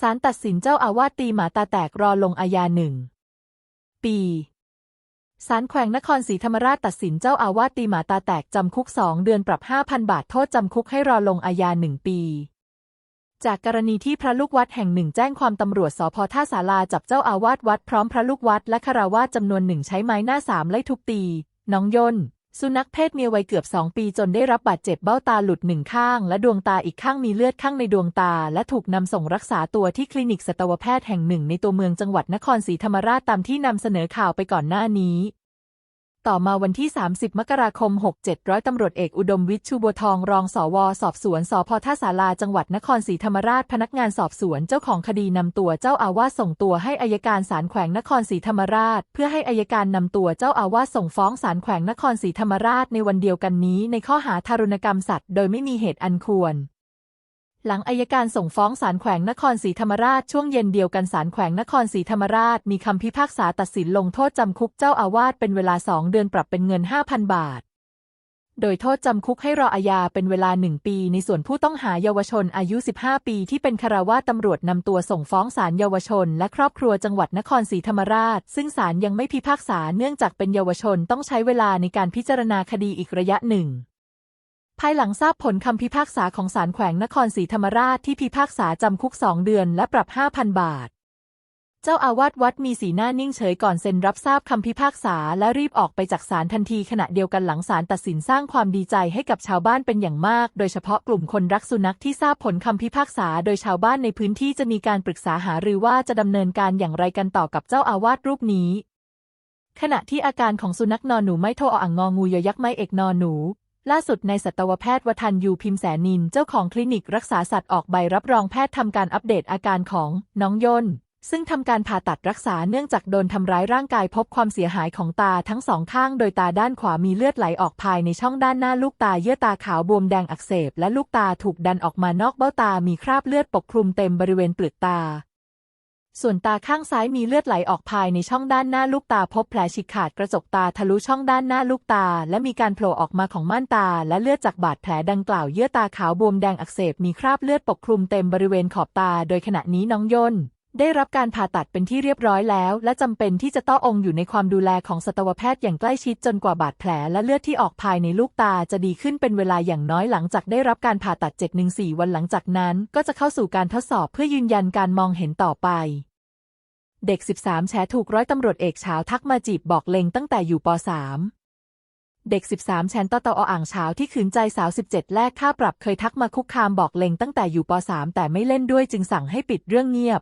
ศาลตัดสินเจ้าอาวาสตีหมาตาแตกรอลงอาญาหนึ่งปีศาลแขวงนครศรีธรรมราชตัดสินเจ้าอาวาสตีหมาตาแตกจำคุกสองเดือนปรับ 5,000 บาทโทษจำคุกให้รอลงอาญาหนึ่งปี จากกรณีที่พระลูกวัดแห่งหนึ่งแจ้งความตำรวจสพท่าสาราจับเจ้าอาวาสวัดพร้อมพระลูกวัดและคาราวาสจำนวนหนึ่งใช้ไม้หน้าสามไล่ทุบตี น้องย่น สุนัขเพศเมียวัยเกือบสองปีจนได้รับบาดเจ็บเบ้าตาหลุดหนึ่งข้าง และดวงตาอีกข้างมีเลือดข้างในดวงตา และถูกนำส่งรักษาตัวที่คลินิกสัตวแพทย์แห่งหนึ่งในตัวเมืองจังหวัดนครศรีธรรมราชตามที่นำเสนอข่าวไปก่อนหน้านี้ ต่อมาวันที่ 30 มกราคม 67ร้อยตำรวจเอกอุดมวิทย์ชูบัวทองรองสว สอบสวนสพท่าสาราจังหวัดนครศรีธรรมราชพนักงานสอบสวนเจ้าของคดีนำตัวเจ้าอาวาสส่งตัวให้อายการศาลแขวงนครศรีธรรมราช เพื่อให้อายการนำตัวเจ้าอาวาสส่งฟ้องศาลแขวงนครศรีธรรมราชในวันเดียวกันนี้ในข้อหาทารุณกรรมสัตว์โดยไม่มีเหตุอันควร หลังอายการส่งฟ้องศาลแขวงนครศรีธรรมราชช่วงเย็นเดียวกันศาลแขวงนครศรีธรรมราชมีคำพิพากษาตัดสินลงโทษจำคุกเจ้าอาวาสเป็นเวลาสองเดือนปรับเป็นเงิน 5,000 บาท โดยโทษจำคุกให้รออาญาเป็นเวลาหนึ่งปี ในส่วนผู้ต้องหาเยาวชนอายุ 15 ปีที่เป็นคารวาตำรวจนำตัวส่งฟ้องศาลเยาวชน และครอบครัวจังหวัดนครศรีธรรมราช ซึ่งศาลยังไม่พิพากษาเนื่องจากเป็นเยาวชนต้องใช้เวลาในการพิจารณาคดีอีกระยะหนึ่ง ภายหลังทราบผลคำพิพากษาของศาลแขวงนครศรีธรรมราชที่พิพากษาจำคุกสองเดือนและปรับ 5,000 บาท เจ้าอาวาสวัดมีสีหน้านิ่งเฉยก่อนเซ็นรับทราบคำพิพากษาและรีบออกไปจากศาลทันทีขณะเดียวกันหลังศาลตัดสินสร้างความดีใจให้กับชาวบ้านเป็นอย่างมาก โดยเฉพาะกลุ่มคนรักสุนัขที่ทราบผลคำพิพากษา โดยชาวบ้านในพื้นที่จะมีการปรึกษาหารือว่าจะดำเนินการอย่างไรกันต่อกับเจ้าอาวาสรูปนี้ขณะที่อาการของสุนัขนอนหนูไม่โทอ่างงองูยอยักษ์ไม่เอกนอนหนู ล่าสุดในสัตวแพทย์วทันยูพิมแสนิน เจ้าของคลินิกรักษาสัตว์ออกใบรับรองแพทย์ทำการอัปเดตอาการของน้องยนต์ซึ่งทำการผ่าตัดรักษาเนื่องจากโดนทำร้ายร่างกายพบความเสียหายของตาทั้งสองข้าง โดยตาด้านขวามีเลือดไหลออกภายในช่องด้านหน้าลูกตาเยื่อตาขาวบวมแดงอักเสบ และลูกตาถูกดันออกมานอกเบ้าตามีคราบเลือดปกคลุมเต็มบริเวณเปลือกตา ส่วนตาข้างซ้ายมีเลือดไหลออกภายในช่องด้านหน้าลูกตาพบแผลฉีกขาดกระจกตาทะลุช่องด้านหน้าลูกตา และมีการโผล่ออกมาของม่านตา และเลือดจากบาดแผลดังกล่าวเยื่อตาขาวบวมแดงอักเสบมีคราบเลือดปกคลุมเต็มบริเวณขอบตา โดยขณะนี้น้องย่นต์ได้รับการผ่าตัดเป็นที่เรียบร้อยแล้ว และจำเป็นที่จะต้ององอยู่ในความดูแลของสัตวแพทย์อย่างใกล้ชิดจนกว่าบาดแผลและเลือดที่ออกภายในลูกตาจะดีขึ้นเป็นเวลาอย่างน้อยหลังจากได้รับการผ่าตัด7-1-4วันหลังจากนั้น ก็จะเข้าสู่การทดสอบเพื่อยืนยันการมองเห็นต่อไป เด็ก 13 แฉถูกร้อยตำรวจเอกเฉาทักมาจีบบอกเลงตั้งแต่อยู่ป .3 เด็ก 13 แชนตตออ่างเฉาที่ขืนใจสาว 17 แลกค่าปรับเคยทักมาคุกคามบอกเลงตั้งแต่อยู่ป .3 แต่ไม่เล่นด้วยจึงสั่งให้ปิดเรื่องเงียบ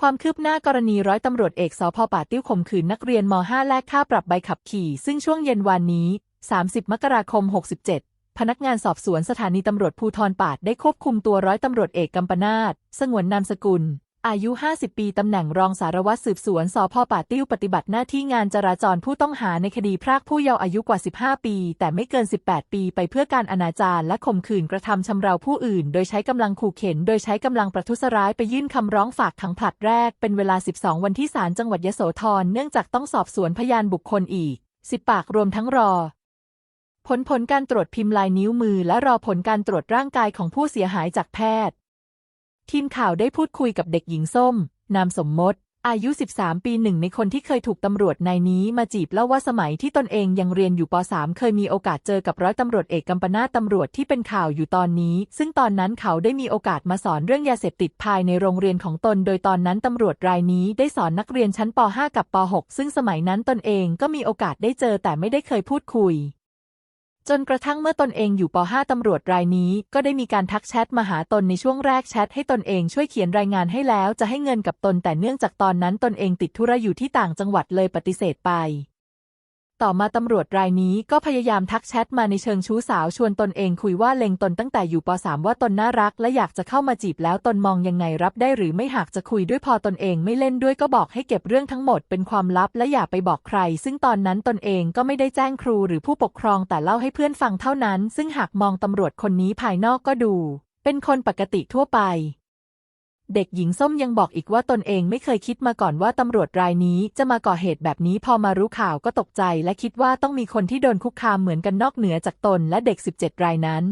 ความคืบหน้ากรณีร้อยตำรวจเอกสพป่าติ้วข่มขืนนักเรียนม .5 แลกค่าปรับใบขับขี่ ซึ่งช่วงเย็นวานนี้ 30 มกราคม 67พนักงานสอบสวนสถานีตำรวจภูธรปาดได้ควบคุมตัวร้อยตำรวจเอกกัมปนาตสงวนนามสกุล อายุ 50 ปี ตำแหน่งรองสารวัตรสืบสวนสพป่าติ้วปฏิบัติหน้าที่งานจราจรผู้ต้องหาในคดีพรากผู้เยาว์อายุกว่า 15 ปี แต่ไม่เกิน 18 ปีไปเพื่อการอนาจารและข่มขืนกระทำชำเราผู้อื่น โดยใช้กำลังขู่เข็น โดยใช้กำลังประทุษร้ายไปยื่นคำร้องฝากขังผลัดแรก เป็นเวลา 12 วันที่ศาลจังหวัดยโสธรเนื่องจากต้องสอบสวนพยานบุคคลอีก 10 ปากรวมทั้งรอผลผลการตรวจพิมพ์ลายนิ้วมือ และรอผลการตรวจร่างกายของผู้เสียหายจากแพทย์ ทีมข่าวได้พูดคุยกับเด็กหญิงส้ม นามสมมติ อายุ 13 ปี หนึ่งในคนที่เคยถูกตำรวจนายนี้มาจีบเล่าว่าสมัยที่ตนเองยังเรียนอยู่ป .3 เคยมีโอกาสเจอกับร้อยตำรวจเอกกัมปนาตตำรวจที่เป็นข่าวอยู่ตอนนี้ ซึ่งตอนนั้นเขาได้มีโอกาสมาสอนเรื่องยาเสพติดภายในโรงเรียนของตน โดยตอนนั้นตำรวจรายนี้ได้สอนนักเรียนชั้นป .5 กับป .6 ซึ่งสมัยนั้นตนเองก็มีโอกาสได้เจอแต่ไม่ได้เคยพูดคุย จนกระทั่งเมื่อตนเองอยู่ป .5 ตำรวจรายนี้ ก็ได้มีการทักแชทมาหาตนในช่วงแรกแชทให้ตนเองช่วยเขียนรายงานให้แล้วจะให้เงินกับตนแต่เนื่องจากตอนนั้นตนเองติดธุระอยู่ที่ต่างจังหวัดเลยปฏิเสธไป ต่อมาตำรวจรายนี้ก็พยายามทักแชทมาในเชิงชู้สาวชวนตนเองคุยว่าเล็งตนตั้งแต่อยู่ป .3 ว่าตนน่ารักและอยากจะเข้ามาจีบแล้วตนมองยังไงรับได้หรือไม่หากจะคุยด้วยพอตนเองไม่เล่นด้วยก็บอกให้เก็บเรื่องทั้งหมดเป็นความลับและอย่าไปบอกใคร ซึ่งตอนนั้นตนเองก็ไม่ได้แจ้งครูหรือผู้ปกครองแต่เล่าให้เพื่อนฟังเท่านั้น ซึ่งหากมองตำรวจคนนี้ภายนอกก็ดู เป็นคนปกติทั่วไป เด็กหญิงส้มยังบอกอีกว่าตนเองไม่เคยคิดมาก่อนว่าตำรวจรายนี้จะมาก่อเหตุแบบนี้พอมารู้ข่าวก็ตกใจและคิดว่าต้องมีคนที่โดนคุกคามเหมือนกันนอกเหนือจากตนและเด็ก 17 รายนั้น